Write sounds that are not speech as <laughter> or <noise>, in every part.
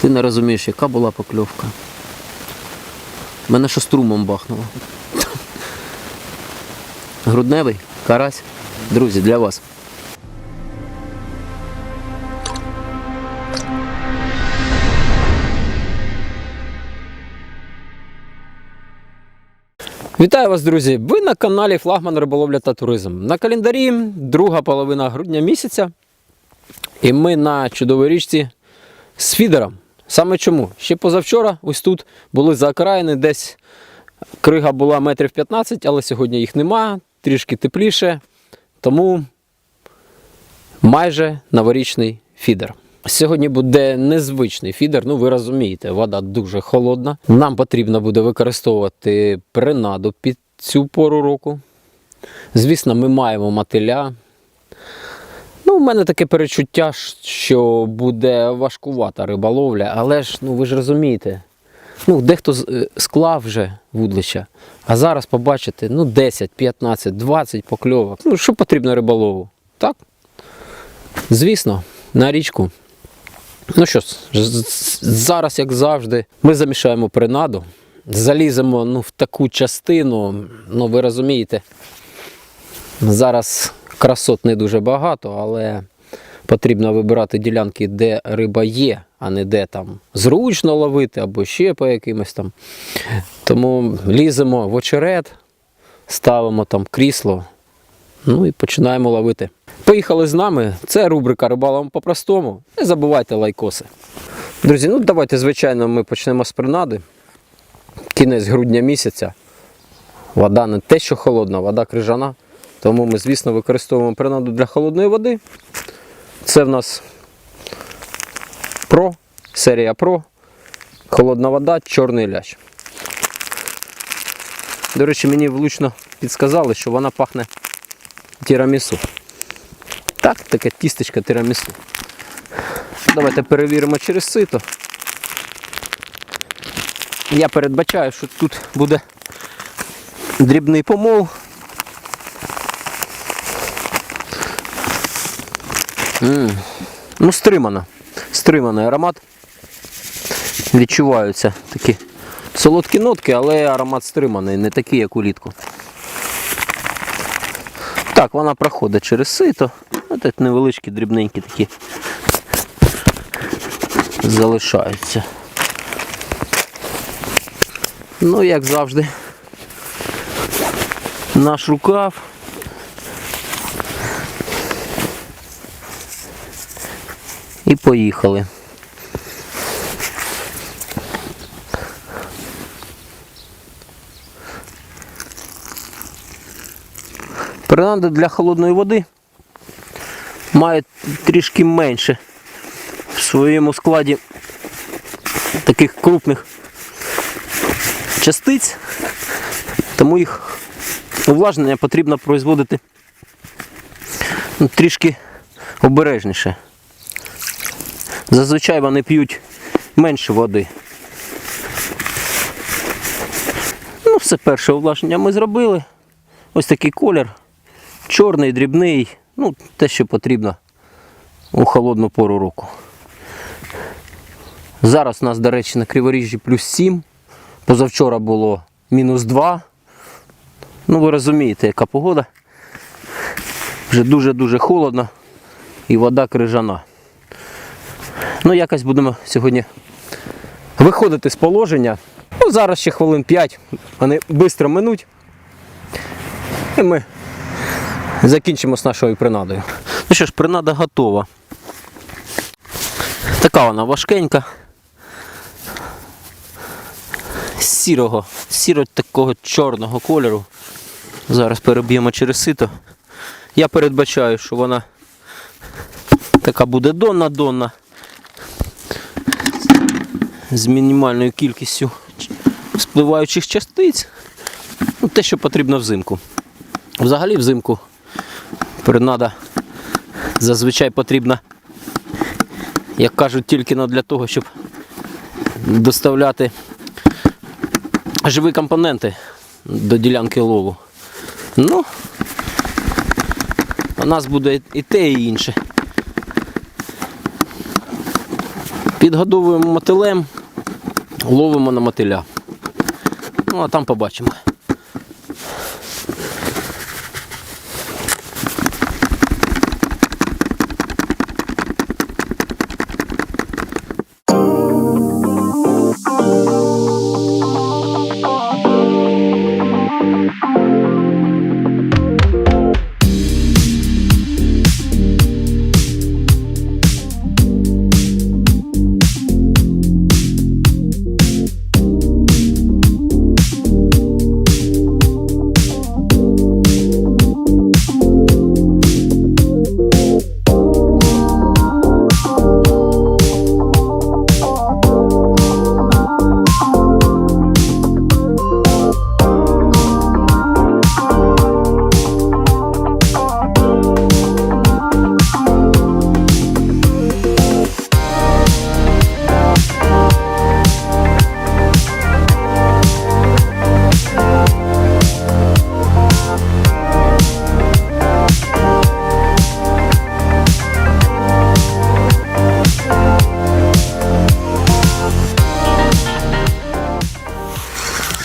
Ти не розумієш, яка була покльовка. Мене що струмом бахнуло. Грудневий, карась. Друзі, для вас. Вітаю вас, друзі! Ви на каналі Флагман Риболовля та Туризм. На календарі друга половина грудня місяця. І ми на чудовій річці з фідером. Саме чому? Ще позавчора, ось тут були за окраїни, десь крига була метрів 15, але сьогодні їх нема, трішки тепліше. Тому майже новорічний фідер. Сьогодні буде незвичний фідер, ну ви розумієте, вода дуже холодна. Нам потрібно буде використовувати принаду під цю пору року. Звісно, ми маємо мотиля. У мене таке перечуття, що буде важкувата риболовля, але ж, ну ви ж розумієте, ну, дехто е, склав вже вудлища, а зараз побачите ну, 10, 15, 20 покльовок. Ну, що потрібно риболову? Так? Звісно, на річку. Ну що зараз, як завжди, ми замішаємо принаду, заліземо ну, в таку частину, ну ви розумієте, зараз красот не дуже багато, але потрібно вибирати ділянки, де риба є, а не де там зручно ловити або ще по якимось там. Тому ліземо в очерет, ставимо там крісло, ну і починаємо ловити. Поїхали з нами. Це рубрика Рибалом по-простому. Не забувайте лайкоси. Друзі, ну давайте, звичайно, ми почнемо з принади. Кінець грудня місяця. Вода не те, що холодна, вода крижана. Тому ми, звісно, використовуємо принаду для холодної води. Це в нас Pro, серія Pro. Холодна вода, чорний лящ. До речі, мені влучно підсказали, що вона пахне тірамісу. Так, таке тістечко тирамісу. Давайте перевіримо через сито. Я передбачаю, що тут буде дрібний помол. М, Ну, стримано. Стриманий аромат. Відчуваються такі солодкі нотки, але аромат стриманий, не такий, як улітку. Так, вона проходить через сито. Ось невеличкі, дрібненькі такі залишаються. Ну, як завжди, наш рукав. І поїхали. Принада для холодної води має трішки менше в своєму складі таких крупних частиць, тому їх увлажнення потрібно производити трішки обережніше. Зазвичай вони п'ють менше води. Ну, все перше увлажнення ми зробили. Ось такий колір. Чорний, дрібний, ну, те, що потрібно у холодну пору року. Зараз у нас, до речі, на Криворіжжі плюс 7. Позавчора було мінус 2. Ну, ви розумієте, яка погода. Вже дуже-дуже холодно і вода крижана. Ну, якось будемо сьогодні виходити з положення. Ну, зараз ще хвилин 5, вони швидко минуть. І ми закінчимо з нашою принадою. Ну що ж, принада готова. Така вона важкенька. Сірого, сіро такого чорного кольору. Зараз переб'ємо через сито. Я передбачаю, що вона така буде донна-донна. З мінімальною кількістю спливаючих частиць. Ну, те, що потрібно взимку. Взагалі взимку принада зазвичай потрібна, як кажуть, тільки для того, щоб доставляти живі компоненти до ділянки лову. Ну, у нас буде і те, і інше. Відгодовуємо мотилем, ловимо на мотиля. Ну, а там побачимо.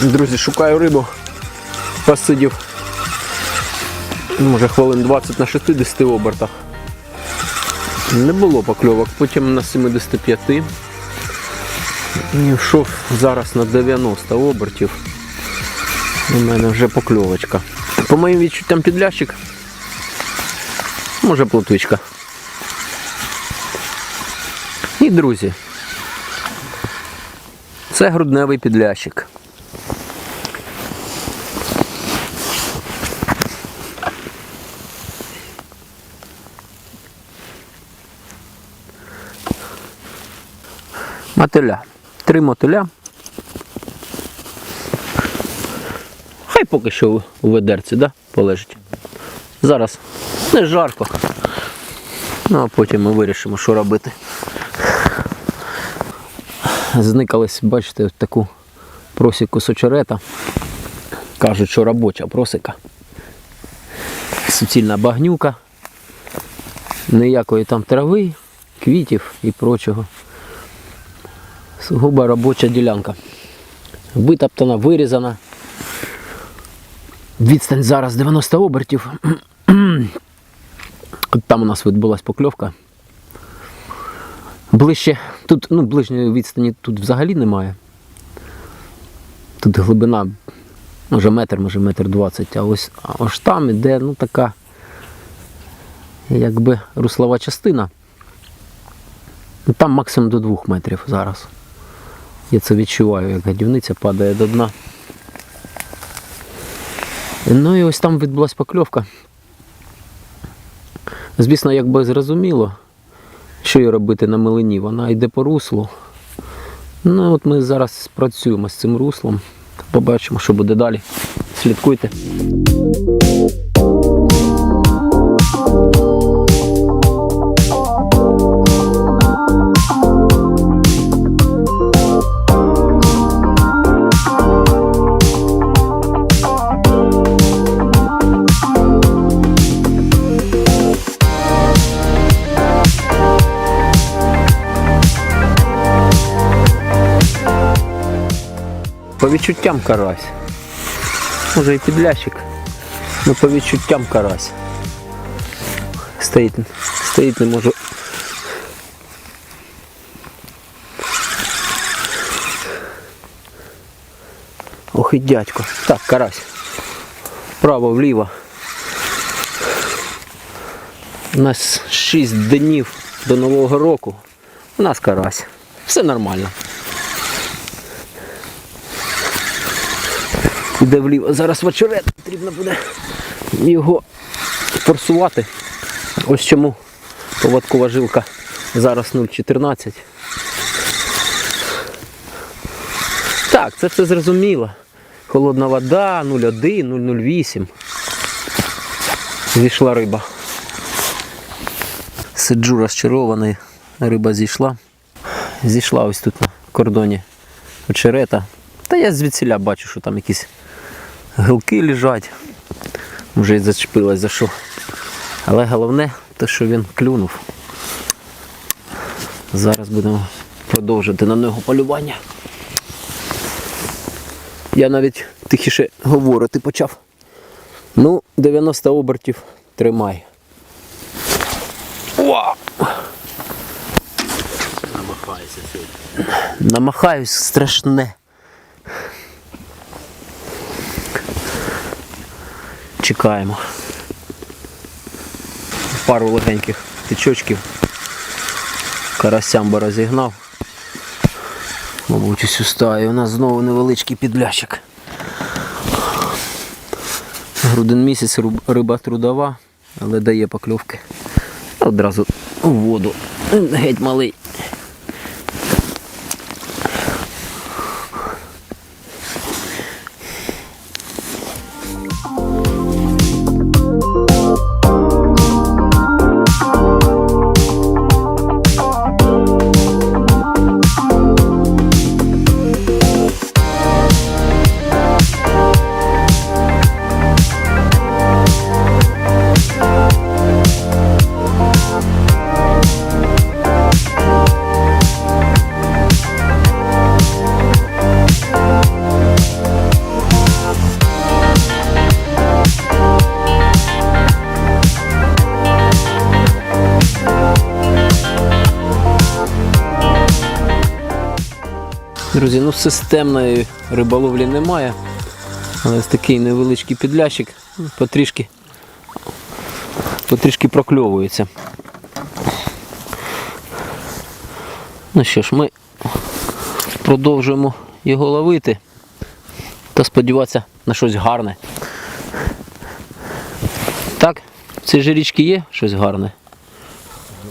Друзі, шукаю рибу. Посидів. Може хвилин 20 на 60 обертах. Не було покльовок, потім на 75. І йшов зараз на 90 обертів. У мене вже покльовочка. По моїм відчуттям підлящик. Може плотвичка. І друзі. Це грудневий підлящик. Мотиля. Три мотиля. Хай поки що у ведерці, да? полежить. Зараз не жарко. Ну, а потім ми вирішимо, що робити. Зникались, бачите, в таку просіку сочерета. Кажуть, що робоча просіка. Суцільна багнюка. Ніякої там трави, квітів і прочого. Сугубо робоча ділянка. Витоптана, вирізана. Відстань зараз 90 обертів. <clears throat> Там у нас відбулась покльовка. Ближче, тут, ну, ближньої відстані тут взагалі немає. Тут глибина, може метр, може метр двадцять, а ось а ось там іде ну, така якби руслова частина. Там максимум до двох метрів зараз. Я це відчуваю, як гадівниця падає до дна. Ну і ось там відбулась покльовка. Звісно, якби зрозуміло, що їй робити на милині. Вона йде по руслу. Ну от ми зараз працюємо з цим руслом. Побачимо, що буде далі. Слідкуйте. По відчуттям карась. Може і підлящик. Ну по відчуттям карась. Стоїть, стоїть не можу. Ох і дядько. Так, карась. Вправо, вліво. У нас 6 днів до Нового року. У нас карась. Все нормально. Іде вліво. Зараз в потрібно буде його форсувати. Ось чому поводкова жилка зараз 0,14. Так, це все зрозуміло. Холодна вода, 0,1, 0,08. Зійшла риба. Сиджу розчарований, риба зійшла. Зійшла ось тут на кордоні очерета. Та я звідсіля бачу, що там якісь гілки лежать. Вже й зачепилась за що. Але головне, те, що він клюнув. Зараз будемо продовжити на нього полювання. Я навіть тихіше говорити почав. Ну, 90 обертів тримай. О! Намахайся сьогодні. Намахаюсь страшне. Чекаємо. Пару легеньких тичочків. Карасям би розігнав. Мабуть, усю стаю. У нас знову невеличкий підлящик. Груден місяць риба трудова, але дає покльовки. Одразу у воду. Геть малий. Друзі, ну системної риболовлі немає. Але ось такий невеличкий підлящик потрішки, потрішки прокльовується. Ну що ж, ми продовжуємо його ловити та сподіватися на щось гарне. Так, в цій же річці є щось гарне.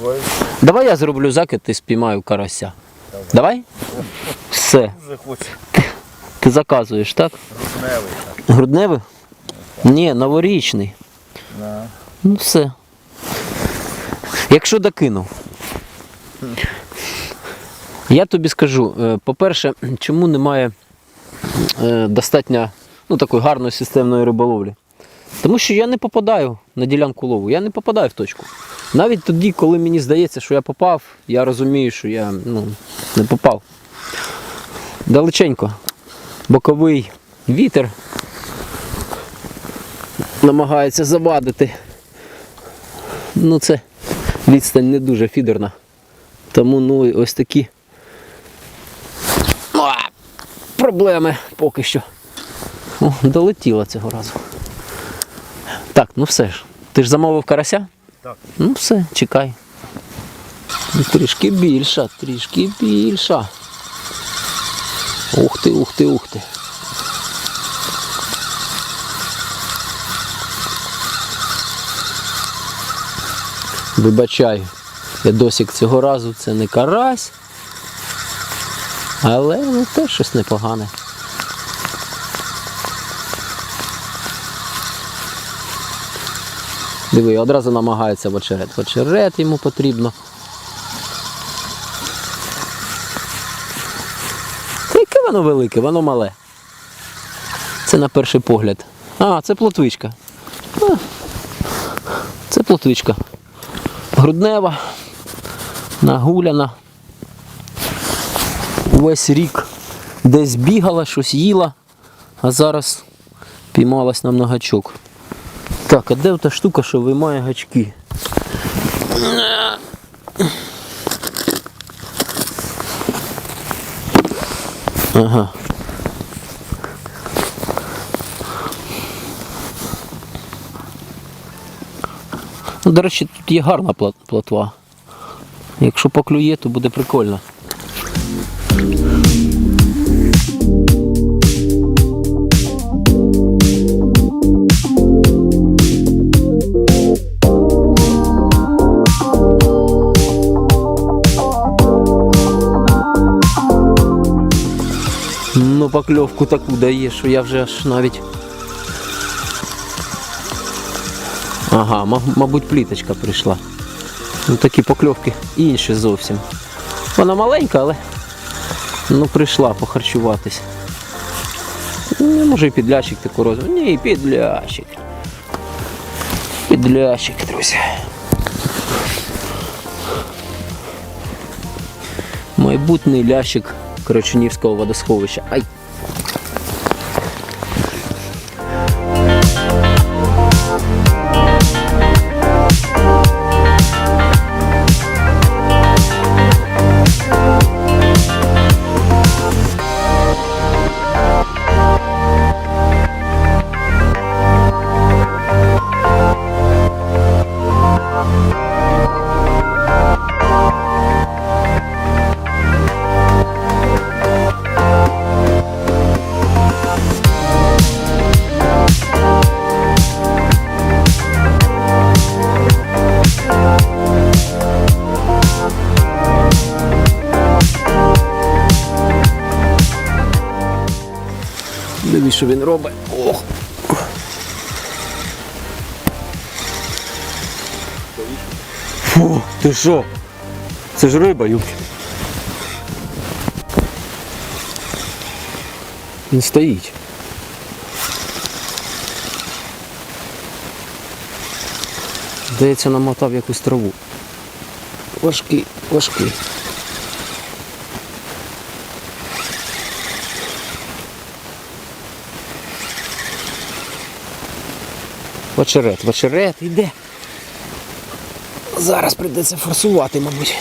Давай Давай я зроблю закид і спіймаю карася. Давай? Все. дуже хочу Ти заказуєш, так? рушневий. Грудневий? Ні, новорічний. На. Ну все. Якщо докинув. Я тобі скажу, е, по-перше, чому немає е, достатньо ну, такої гарної системної риболовлі? Тому що я не попадаю на ділянку лову, я не попадаю в точку. Навіть тоді, коли мені здається, що я попав, я розумію, що я ну, не попав. Далеченько. Боковий вітер намагається завадити. Ну це відстань не дуже фідерна. Тому ну ось такі а, проблеми поки що. О, долетіла цього разу. Так, ну все ж. Ти ж замовив карася? Так. Ну все, чекай. Ну, Трішки більша, трішки більша. Ух ти, ух ти, ух ти. Вибачаю, я досік цього разу це не карась. Але ну, теж щось непогане. Диви, одразу намагається в очерет. В очерет йому потрібно. Яке воно велике, воно мале. Це на перший погляд. А, це плотвичка. Це плотвичка. Груднева, нагуляна. Весь рік десь бігала, щось їла, а зараз піймалась на многачок. Так, а де та штука, що виймає гачки? Ага. Ну, до речі, тут є гарна пла- плотва. Якщо поклює, то буде прикольно. Ну, покльовку таку дає, що я вже аж навіть. Ага, мабуть, пліточка прийшла. Ну такі покльовки інші зовсім. Вона маленька, але ну прийшла похарчуватись. Ну, може і підлящик таку розмір. Ні, підлящик. Підлящик, друзі. Майбутній лящик Корочунівського водосховища. Ай! Він робить. Ох. Фу, ти що? Це ж риба, Юль. Він стоїть. Здається, намотав якусь траву. Важкий, важкий. Вечерет, вечерет, йде. Зараз прийдеться форсувати, мабуть.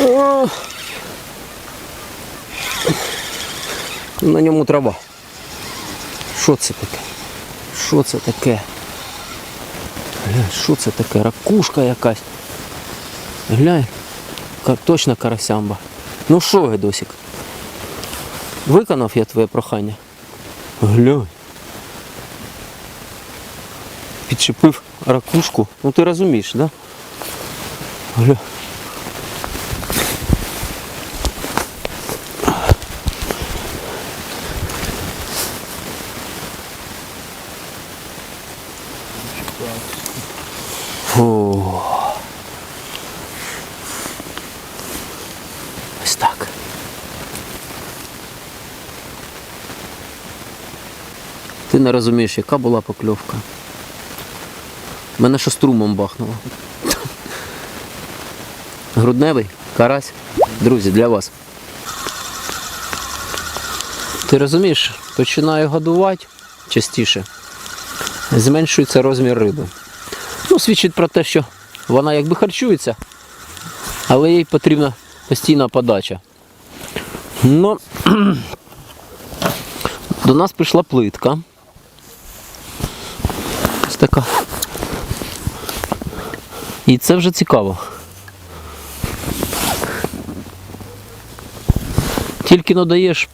О! На ньому трава. Що це таке? Що це таке? Глянь, що це таке? Ракушка якась. Глянь. Точно карасямба. Ну що, Гедосик? Виконав я твоє прохання? Глянь. Підчепив ракушку. Ну ти розумієш, да? Гля. Фу. Ось так. Ти не розумієш, яка була покльовка. Мене що струмом бахнуло. Грудневий, карась. Друзі, для вас. Ти розумієш, починаю годувати частіше. Зменшується розмір риби. Ну, свідчить про те, що вона якби харчується, але їй потрібна постійна подача. Ну, <clears throat> до нас прийшла плитка. Ось така. І це вже цікаво. Тільки надаєш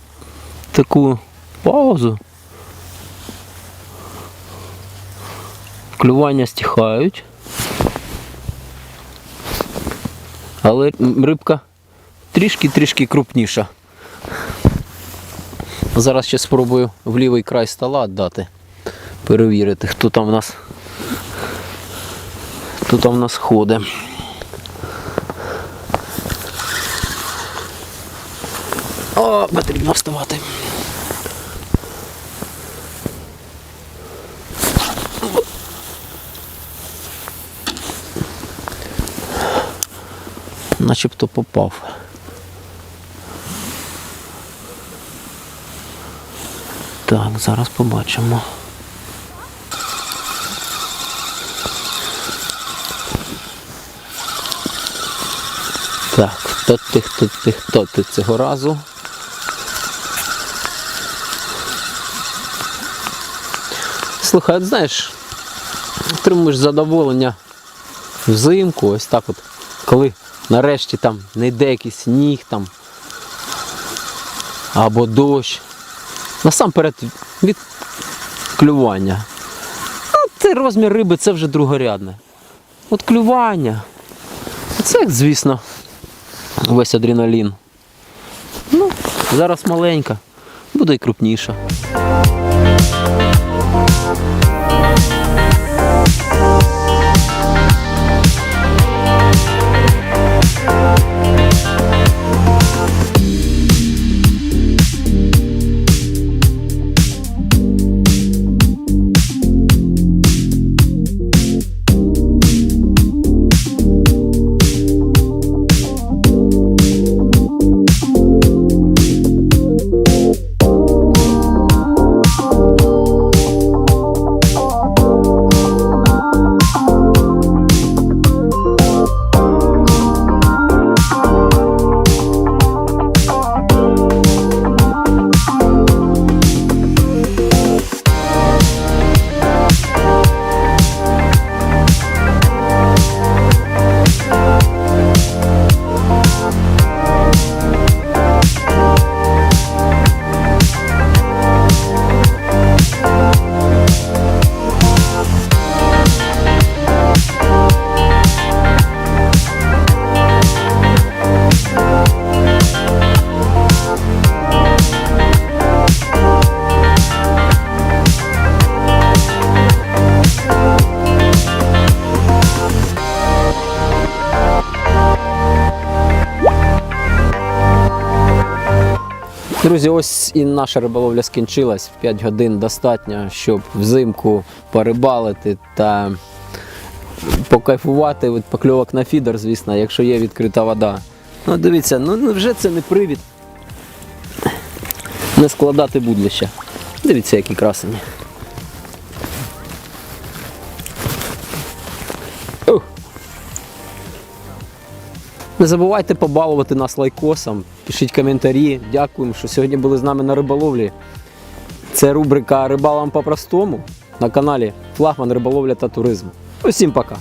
таку паузу. Клювання стихають. Але рибка трішки-трішки крупніша. Зараз ще спробую в лівий край стола дати. Перевірити, хто там в нас. Хто там в нас ходить. О, потрібно вставати. Начебто попав. Так, зараз побачимо. Так, хто ти, хто ти, хто ти цього разу? Слухай, от знаєш, отримуєш задоволення взимку, ось так от, коли нарешті там не йде якийсь сніг там або дощ. Насамперед від клювання. Ну, це розмір риби це вже другорядне. От клювання. Це, звісно, весь адреналін. Ну, зараз маленька, буде і крупніша. Друзі, ось і наша риболовля скінчилась. 5 годин достатньо, щоб взимку порибалити та покайфувати від покльовок на фідер, звісно, якщо є відкрита вода. Ну, дивіться, ну ну, вже це не привід. Не складати будлища. Дивіться, які красені. Не забувайте побалувати нас лайкосом, пишіть коментарі. Дякуємо, що сьогодні були з нами на риболовлі. Це рубрика Рибалам по-простому на каналі Флагман Риболовля та туризм. Усім пока!